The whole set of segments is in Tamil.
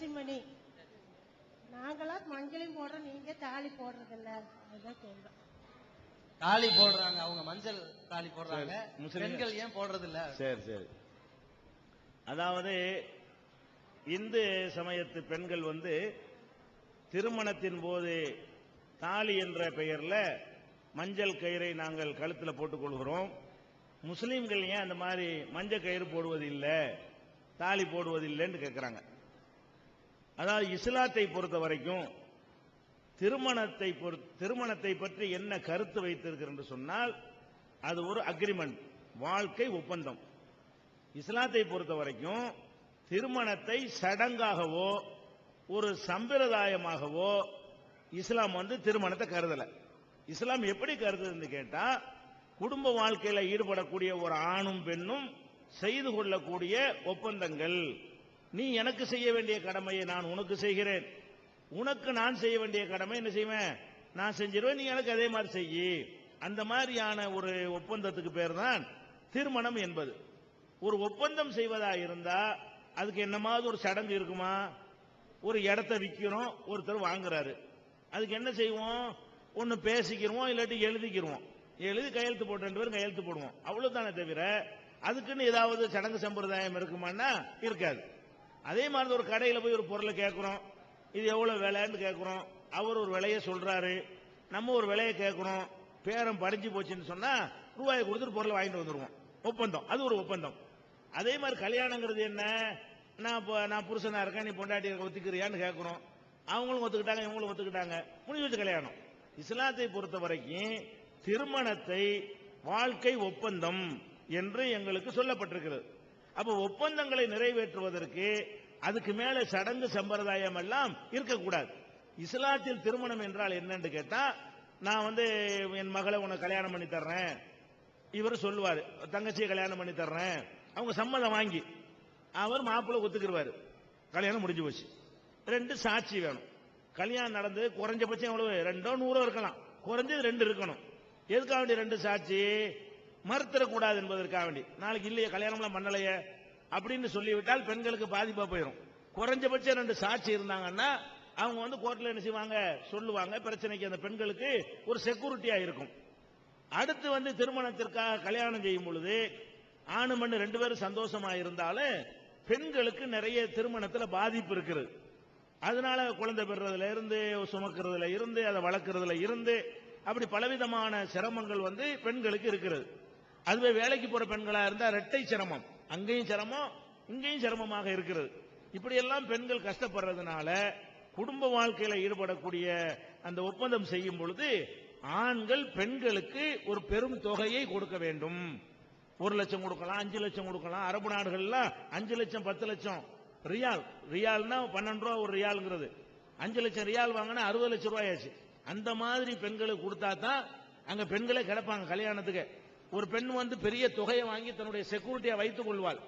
துளசிமணி நாங்களா மஞ்சளையும் போடுறோம் நீங்க தாலி போடுறது இல்ல அதுதான் சொல்றோம் தாலி போடுறாங்க அவங்க மஞ்சள் தாலி போடுறாங்க. பெண்கள் ஏன் போடுறது இல்ல சரி சரி. அதாவது இந்து சமயத்து பெண்கள் வந்து திருமணத்தின் போது தாலி என்ற பெயர்ல மஞ்சள் கயிறை நாங்கள் கழுத்துல போட்டுக் கொள்கிறோம். முஸ்லீம்கள் ஏன் அந்த மாதிரி மஞ்சள் கயிறு போடுவதில்லை தாலி போடுவதில்லைன்னு கேட்கிறாங்க அதாவது இஸ்லாத்தை பொறுத்த வரைக்கும் திருமணத்தை திருமணத்தை பற்றி என்ன கருத்து வைத்திருக்கிறது என்று சொன்னால் அது ஒரு அக்ரிமெண்ட் வாழ்க்கை ஒப்பந்தம். இஸ்லாத்தை பொறுத்த வரைக்கும் திருமணத்தை சடங்காகவோ ஒரு சம்பிரதாயமாகவோ இஸ்லாம் வந்து திருமணத்தை கருதல. இஸ்லாம் எப்படி கருதுன்னு கேட்டா குடும்ப வாழ்க்கையில் ஈடுபடக்கூடிய ஒரு ஆணும் பெண்ணும் செய்து கொள்ளக்கூடிய ஒப்பந்தங்கள். நீ எனக்கு செய்ய வேண்டிய கடமையை நான் உனக்கு செய்கிறேன். உனக்கு நான் செய்ய வேண்டிய கடமை என்ன செய்வேன்? நான் செஞ்சிருவேன் நீ எனக்கு அதே மாதிரி செய்யி. அந்த மாதிரியான ஒரு ஒப்பந்தத்துக்கு பேர் தான் திருமணம் என்பது. ஒரு ஒப்பந்தம் செய்வதா இருந்தா அதுக்கு என்னமாவது ஒரு சடங்கு இருக்குமா? ஒரு இடத்த விற்கிறோம் ஒருத்தர் வாங்குறாரு. அதுக்கு என்ன செய்வோம்? ஒன்று பேசிக்கிறோம் இல்லாட்டி எழுதிக்கிறோம் எழுதி கையெழுத்து போட்டு ரெண்டு பேரும் கையெழுத்து போடுவோம். அவ்வளவுதானே தவிர அதுக்குன்னு ஏதாவது சடங்கு சம்பிரதாயம் இருக்குமான்னா இருக்காது. அதே மாதிரி ஒரு கடையில் போய் ஒரு பொருளை கேட்குறோம். இது எவ்வளோ விலைன்னு கேட்குறோம். அவர் ஒரு விலையை சொல்கிறாரு நம்ம ஒரு விலையை கேட்குறோம். பேரம் படிஞ்சு போச்சுன்னு சொன்னால் ரூபாயை கொடுத்துட்டு பொருளை வாங்கிட்டு வந்துடுவோம் ஒப்பந்தம். அது ஒரு ஒப்பந்தம். அதே மாதிரி கல்யாணங்கிறது என்ன? நான் இப்போ நான் புருஷனாக இருக்கேன் நீ பொண்டாட்டி ஒத்துக்கிறியான்னு கேட்குறோம். அவங்களும் ஒத்துக்கிட்டாங்க இவங்களும் ஒத்துக்கிட்டாங்க. முடிஞ்சு வச்சு கல்யாணம். இஸ்லாத்தை பொறுத்த வரைக்கும் திருமணத்தை வாழ்க்கை ஒப்பந்தம் என்று எங்களுக்கு சொல்லப்பட்டிருக்கிறது. அப்ப ஒப்பந்தங்களை நிறைவேற்றுவதற்கு அதுக்கு மேல சடங்கு சம்பிரதாயம் எல்லாம் இருக்கக்கூடாது. இஸ்லாத்தில் திருமணம் என்றால் என்னன்னு கேட்டா நான் வந்து என் மகளை உனக்கு கல்யாணம் பண்ணி தர்றேன். இவர் சொல்லுவார் தங்கச்சியை கல்யாணம் பண்ணி தர்றேன். அவங்க சம்மதம் வாங்கி அவர் மாப்பிள்ளை ஒத்துக்கிருவாரு. கல்யாணம் முடிஞ்சு போச்சு. ரெண்டு சாட்சி வேணும். கல்யாணம் நடந்து குறைஞ்சபட்சம் எவ்வளவு? ரெண்டோ நூறோ இருக்கலாம். குறைஞ்சது ரெண்டு இருக்கணும். எதுக்காக வேண்டிய ரெண்டு சாட்சி? மறுத்தரக்கூடாது என்பதற்காக வேண்டி. நாளைக்கு இல்லையே கல்யாணம்லாம் பண்ணலையே அப்படின்னு சொல்லிவிட்டால் பெண்களுக்கு பாதிப்பா போயிடும் குறைஞ்சபட்சம் ரெண்டு சாட்சி இருந்தாங்கன்னா அவங்க வந்து கோர்ட்ல என்ன செய்வாங்க? சொல்லுவாங்க. பிரச்சனைக்கு அந்த பெண்களுக்கு ஒரு செக்யூரிட்டியா இருக்கும். அடுத்து வந்து திருமணத்திற்காக கல்யாணம் செய்யும் பொழுது ஆணு மண்ணு ரெண்டு பேரும் சந்தோஷமா இருந்தாலும் பெண்களுக்கு நிறைய திருமணத்துல பாதிப்பு இருக்குது அதனால குழந்தை பெறதுல இருந்து சுமக்கிறதுல இருந்து அதை வளர்க்கறதுல இருந்து அப்படி பலவிதமான சிரமங்கள் வந்து பெண்களுக்கு இருக்கிறது. அதுவே வேலைக்கு போற பெண்களா இருந்தா ரெட்டை சிரமம். அங்கேயும் சிரமம் இங்கேயும் சிரமமாக இருக்கிறது. இப்படியெல்லாம் பெண்கள் கஷ்டப்படுறதுனால குடும்ப வாழ்க்கையில ஈடுபடக்கூடிய அந்த ஒப்பந்தம் செய்யும் பொழுது ஆண்கள் பெண்களுக்கு ஒரு பெரும் தொகையை கொடுக்க வேண்டும். ஒரு லட்சம் கொடுக்கலாம் அஞ்சு லட்சம் கொடுக்கலாம். அரபு நாடுகள்லாம் அஞ்சு லட்சம் பத்து லட்சம். ரியால் ரியால்னா பன்னெண்டு ரூபா ஒரு ரியாலுங்கிறது. அஞ்சு லட்சம் ரியால் வாங்கினா அறுபது லட்சம் ரூபாய் ஆச்சு அந்த மாதிரி பெண்களுக்கு கொடுத்தா தான் அங்க பெண்களே கிடப்பாங்க கல்யாணத்துக்கு. ஒரு பெண் வந்து பெரிய தொகையை வாங்கி தன்னுடைய செக்யூரிட்டியை வைத்துக் கொள்வாள்.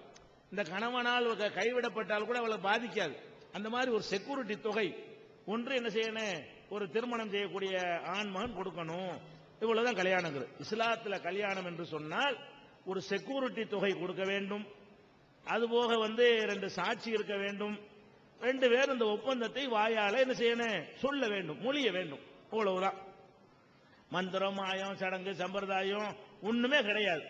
இந்த கணவனால் கைவிடப்பட்டால் கூட அவளை பாதிக்காது. அந்த மாதிரி ஒரு செக்யூரிட்டி தொகை. ஒன்று என்ன செய்யணும்? ஒரு திருமணம் செய்யக்கூடிய ஆண் மகன் கொடுக்கணும். இவ்வளவுதான் கல்யாணங்கிறது இஸ்லாத்துல கல்யாணம் என்று சொன்னால் ஒரு செக்யூரிட்டி தொகை கொடுக்க வேண்டும். அதுபோக வந்து ரெண்டு சாட்சி இருக்க வேண்டும். ரெண்டு பேர் இந்த ஒப்பந்தத்தை வாயால என்ன செய்யணும்? சொல்ல வேண்டும். மொழிய வேண்டும். அவ்வளவுதான். மந்திரம் மாயம் சடங்கு சம்பிரதாயம் ஒண்ணுமே கிடையாது.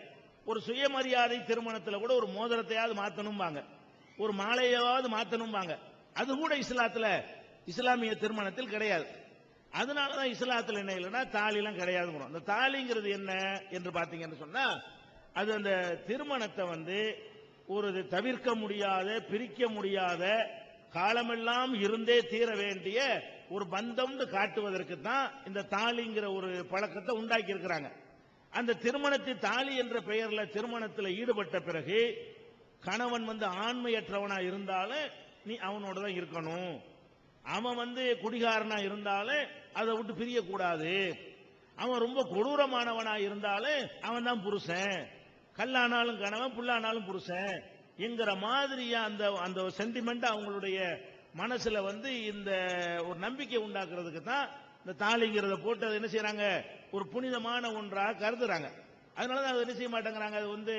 ஒரு சுயமரியாதை திருமணத்துல கூட ஒரு மோதிரத்தையாவது மாத்தணும்பாங்க. ஒரு மாலையாவது மாத்தணும்பாங்க. அது கூட இஸ்லாத்துல இஸ்லாமிய திருமணத்தில் கிடையாது. அதனாலதான் இஸ்லாத்துல என்ன இல்லைன்னா தாலிலாம் கிடையாதுங்கிறோம். அந்த தாலிங்கிறது என்ன என்று பாத்தீங்கன்னு சொன்னா அது அந்த திருமணத்தை வந்து ஒரு தவிர்க்க முடியாத பிரிக்க முடியாத காலமெல்லாம் இருந்தே தீர வேண்டிய ஒரு பந்தம்னு காட்டுவதற்கு தான் இந்த தாலிங்கிற ஒரு பழக்கத்தை உண்டாக்கி இருக்கிறாங்க அந்த திருமணத்தை தாலி என்ற பெயர்ல திருமணத்தில் ஈடுபட்ட பிறகு கணவன் வந்து ஆண்மையற்றவனா இருந்தாலும் நீ அவனோட தான் இருக்கணும். அவன் வந்து குடிகாரனா இருந்தாலும் அதை விட்டு பிரியக்கூடாது. அவன் ரொம்ப கொடூரமானவனா இருந்தாலும் அவன் தான் புருஷன். கல்லானாலும் கணவன் புல்லானாலும் புருஷன் என்கிற மாதிரியா அந்த அந்த சென்டிமெண்ட் அவங்களுடைய மனசுல வந்து இந்த ஒரு நம்பிக்கை உண்டாக்குறதுக்கு தான் இந்த தாலிங்கிறத போட்டு அதை என்ன செய்யறாங்க ஒரு புனிதமான ஒன்றாக கருதுறாங்க. அதனாலதான் அதை என்ன செய்ய மாட்டேங்கிறாங்க? அது வந்து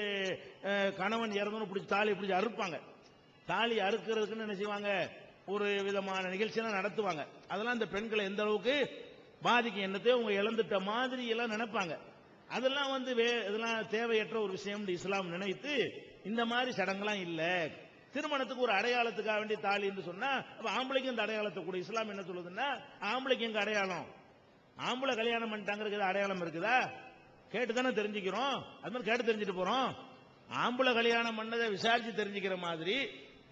கணவன் இறந்தவனு பிடிச்சி தாலி பிடிச்சி அறுப்பாங்க. தாலி அறுக்கிறதுக்குன்னு என்ன செய்வாங்க? ஒரு விதமான நிகழ்ச்சியெல்லாம் நடத்துவாங்க. அதெல்லாம் இந்த பெண்களை எந்த அளவுக்கு பாதிக்கும் என்னத்தையும் அவங்க இழந்துட்ட மாதிரி எல்லாம் நினைப்பாங்க. அதெல்லாம் வந்து வே- இதெல்லாம் தேவையற்ற ஒரு விஷயம் இஸ்லாம் நினைத்து இந்த மாதிரி சடங்கெல்லாம் இல்லை. திருமணத்துக்கு ஒரு அடையாளத்துக்காக வேண்டிய தாலி என்று சொன்னா அப்ப ஆம்பளைக்கு இந்த அடையாளத்தை கூட. இஸ்லாம் என்ன சொல்லுதுன்னா ஆம்பளைக்கு எங்க அடையாளம்? ஆம்பளை கல்யாணம் பண்ணிட்டாங்கிறது அடையாளம் இருக்குதா? கேட்டு தானே தெரிஞ்சுக்கிறோம். அது மாதிரி கேட்டு தெரிஞ்சுட்டு போறோம். ஆம்பளை கல்யாணம் பண்ணதை விசாரிச்சு தெரிஞ்சுக்கிற மாதிரி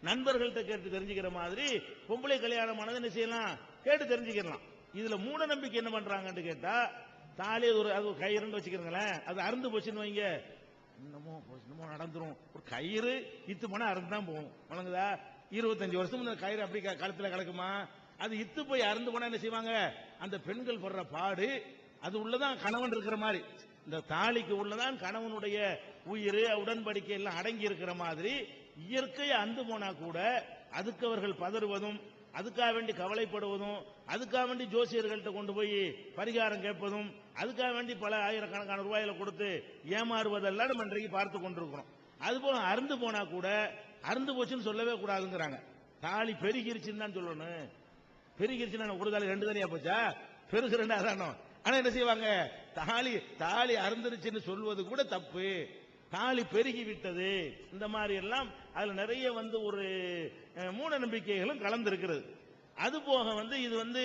நண்பர்கள்ட்ட கேட்டு தெரிஞ்சுக்கிற மாதிரி பொம்பளை கல்யாணம் பண்ணதை என்ன செய்யலாம்? கேட்டு தெரிஞ்சுக்கலாம் இதுல மூட நம்பிக்கை என்ன பண்றாங்கன்னு கேட்டா தாலி ஒரு அது ஒரு கயிறுன்னு வச்சுக்கிறீங்களேன் அது அறுந்து போச்சுன்னு வைங்க. என்னமோ போச்சு, என்னமோ நடந்துரும். ஒரு கயிறு இத்து போனா அறுந்து தான் போகும். வணங்குதா இருபத்தஞ்சு வருஷம் இந்த கயிறு அப்படி க- கழுத்துல கிடக்குமா? அது இத்து போய் அறுந்து போனா என்ன செய்வாங்க? அந்த பெண்கள் படுற பாடு அது உள்ளதான் கணவன் இருக்கிற மாதிரி. இந்த தாலிக்கு உள்ளதான் கணவனுடைய உயிர் உடன்படிக்கை எல்லாம் அடங்கி இருக்கிற மாதிரி இயற்கையை அந்து போனா கூட அதுக்கு அவர்கள் பதறுவதும் அதுக்காக வேண்டி கவலைப்படுவதும் அதுக்காக வேண்டி ஜோசியர்கள்ட்ட கொண்டு போய் பரிகாரம் கேட்பதும் அதுக்காக வேண்டி பல ஆயிரக்கணக்கான ரூபாயில கொடுத்து ஏமாறுவதெல்லாம் நம்ம இன்றைக்கு பார்த்து கொண்டிருக்கிறோம். அதுபோல அருந்து போனா கூட அருந்து போச்சுன்னு சொல்லவே கூடாதுங்கிறாங்க. தாலி பெருகிருச்சுன்னு தான் சொல்லணும். பெருகிருச்சுன்னா ஒரு தாலி ரெண்டு தாலியா போச்சா? பெருசு ரெண்டா தானோ ஆனா என்ன செய்வாங்க? தாலி தாலி அருந்துருச்சுன்னு சொல்வது கூட தப்பு. தாலி பெருகிவிட்டது. இந்த மாதிரி எல்லாம் அதுல நிறைய வந்து ஒரு மூட நம்பிக்கைகளும் கலந்திருக்கிறது. அது போக வந்து இது வந்து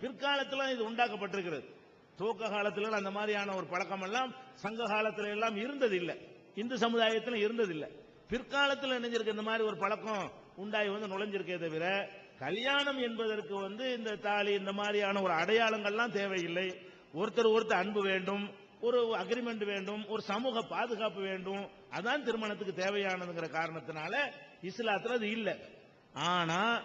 பிற்காலத்தில் இது உண்டாக்கப்பட்டிருக்கிறது. துவக்க காலத்தில் அந்த மாதிரியான ஒரு பழக்கம் எல்லாம் சங்க காலத்தில் எல்லாம் இருந்தது இந்து சமுதாயத்தில் இருந்தது பிற்காலத்தில் பிற்காலத்துல இணைஞ்சிருக்க இந்த மாதிரி ஒரு பழக்கம் உண்டாகி வந்து நுழைஞ்சிருக்கே தவிர கல்யாணம் என்பதற்கு வந்து இந்த தாலி இந்த மாதிரியான ஒரு அடையாளங்கள்லாம் தேவையில்லை. ஒருத்தர் ஒருத்தர் அன்பு வேண்டும். ஒரு அக்ரிமெண்ட் வேண்டும் ஒரு சமூக பாதுகாப்பு வேண்டும். அதான் திருமணத்துக்கு தேவையானதுங்கிற காரணத்தினால இஸ்லாத்துல அது இல்ல. ஆனா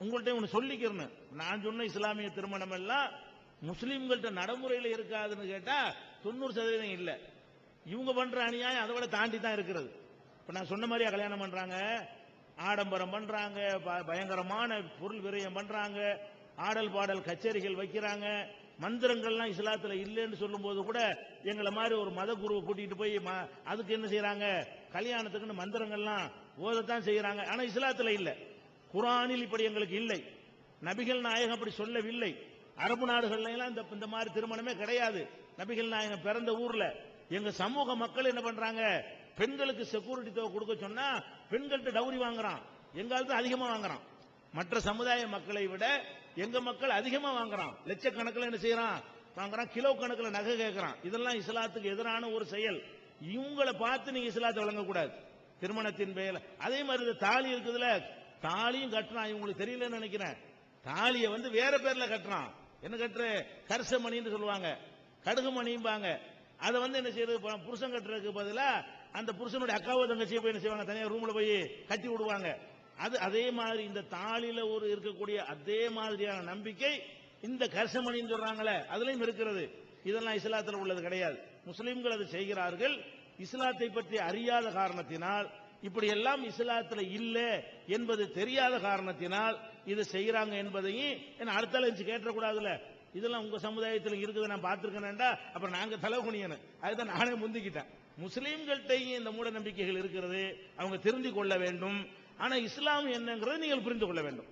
உங்கள்ட்ட ஒண்ணு சொல்லிக்கிறேன் நான் சொன்ன இஸ்லாமிய திருமணம் எல்லாம் முஸ்லீம்கள்ட்ட நடைமுறையில இருக்காதுன்னு கேட்டா தொண்ணூறு சதவீதம் இல்ல. இவங்க பண்ற அநியாயம் அதை விட தாண்டி தான் இருக்கிறது. இப்ப நான் சொன்ன மாதிரியா கல்யாணம் பண்றாங்க? ஆடம்பரம் பண்றாங்க ப- பயங்கரமான பொருள் விரயம் பண்றாங்க ஆடல் பாடல் கச்சேரிகள் வைக்கிறாங்க மந்திரங்கள்லாம் இஸ்லாத்துல இல்லைன்னு சொல்லும்போது கூட எங்களை மாதிரி ஒரு மத குருவை கூட்டிட்டு போய் அதுக்கு என்ன செய்யறாங்க கல்யாணத்துக்குன்னு மந்திரங்கள்லாம் ஓதத்தான் செய்யறாங்க ஆனா இஸ்லாத்துல இல்லை. குரானில் இப்படி எங்களுக்கு இல்லை. நபிகள் நாயகம் அப்படி சொல்லவில்லை. அரபு நாடுகள்ல எல்லாம் இந்த இந்த மாதிரி திருமணமே கிடையாது. நபிகள் நாயகம் பிறந்த ஊர்ல. எங்க சமூக மக்கள் என்ன பண்றாங்க? பெண்களுக்கு செக்யூரிட்டி தொகை கொடுக்க சொன்னா பெண்கள்கிட்ட டவுரி வாங்குறான். எங்காலத்து அதிகமா வாங்குறான். மற்ற சமுதாய மக்களை விட எங்க மக்கள் அதிகமா வாங்குறான். லட்சக்கணக்கில் என்ன செய்யறான் வாங்குறான். கிலோ கணக்கில் நகை கேட்கறான். இதெல்லாம் இஸ்லாத்துக்கு எதிரான ஒரு செயல். இவங்களை பார்த்து நீங்க இஸ்லாத்தை வழங்கக்கூடாது. திருமணத்தின் பெயர் அதே மாதிரி தாலி இருக்குதுல தாலியும் கட்டுறான். இவங்களுக்கு தெரியலன்னு நினைக்கிறேன். தாலியை வந்து வேற பேர்ல கட்டுறான். என்ன கட்டுற? கரிசமணின்னு சொல்லுவாங்க. கடுகு மணிம்பாங்க அதை வந்து என்ன செய்யறது? புருஷன் கட்டுறதுக்கு பதிலாக அந்த புருஷனுடைய அக்காவோ தங்கச்சியை போய் என்ன செய்வாங்க? தனியாக ரூம்ல போய் கட்டி விடுவாங்க. அது அதே மாதிரி இந்த தாளில ஒரு இருக்கக்கூடிய அதே மாதிரியான நம்பிக்கை இந்த கரிசமணின்னு சொல்றாங்களே அதுலயும் இருக்கிறது. இதெல்லாம் இஸ்லாத்தில் உள்ளது கிடையாது. முஸ்லிம்கள் அதை செய்கிறார்கள். இஸ்லாத்தை பற்றி அறியாத காரணத்தினால் இப்படி எல்லாம் இஸ்லாத்தில் இல்லை என்பது தெரியாத காரணத்தினால் இது செய்யறாங்க என்பதையும் என்ன அடுத்தால இருந்து கேட்டக்கூடாதுல்ல? இதெல்லாம் உங்க சமுதாயத்தில் இருக்குது நான் பார்த்துருக்கேன்டா அப்புறம் நாங்க தலை குனியனு அதுதான் நானே முந்திக்கிட்டேன். முஸ்லீம்கள்ட்டையும் இந்த மூட நம்பிக்கைகள் இருக்கிறது. அவங்க தெரிந்து கொள்ள வேண்டும். ஆனா இஸ்லாம் என்னங்கிறத நீங்கள் புரிந்து கொள்ள வேண்டும்.